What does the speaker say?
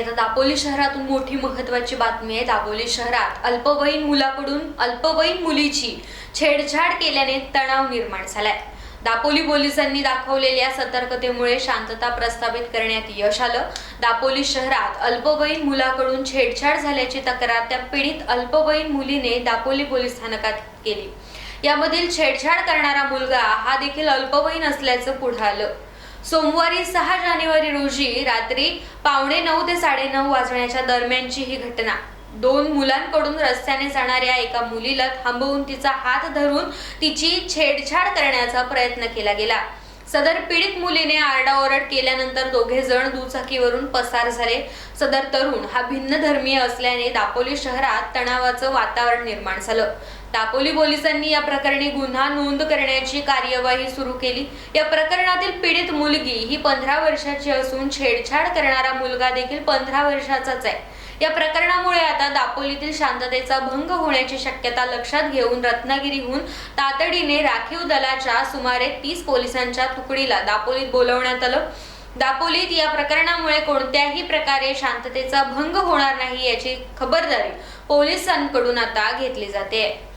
आणि आता दापोली शहरातून मोठी महत्वाची बातमी आहे. दापोली शहरात अल्पवयीन मुलाकडून अल्पवयीन मुलीची छेडछाड केल्याने तणाव निर्माण झालाय. दापोली पोलिसांनी दाखवलेल्या सतर्कतेमुळे शांतता प्रस्थापित करण्यात यश आलं. दापोली शहरात अल्पवयीन मुलाकडून छेडछाड झाल्याची तक्रार त्या पीडित अल्पवयीन मुलीने दापोली पोलीस स्थानकात केली. यामधील छेडछाड करणारा मुलगा हा देखील अल्पवयीन असल्याचं पुढे आलं. सोमवारी सहा जानेवारी रोजी रात्री पावणे नऊ ते साडेनऊ वाजण्याच्या दरम्यानची ही घटना. दोन मुलांकडून रस्त्याने जाणाऱ्या एका मुलीला थांबवून तिचा हात धरून तिची छेडछाड करण्याचा प्रयत्न केला गेला. सदर पीडित मुलीने आरडाओरड केल्यानंतर दोघे जण दुचाकीवरून पसार झाले. सदर तरुण हा भिन्न धर्मीय असल्याने दापोली शहरात तणावाचं वातावरण निर्माण झालं. दापोली पोलिसांनी या प्रकरणी गुन्हा नोंद करण्याची कार्यवाही सुरू केली. या प्रकरणातील पीडित मुलगी ही पंधरा वर्षाची असून छेडछाड करणारा मुलगा देखील पंधरा वर्षाचाच आहे. या प्रकरणामुळे आता दापोलीतील शांततेचा भंग होण्याची शक्यता लक्षात घेऊन रत्नागिरीहून तातडीने राखीव दलाच्या सुमारे तीस पोलिसांच्या तुकडीला दापोलीत बोलवण्यात आलं. दापोलीत या प्रकरणामुळे कोणत्याही प्रकारे शांततेचा भंग होणार नाही याची खबरदारी पोलिसांकडून आता घेतली जाते.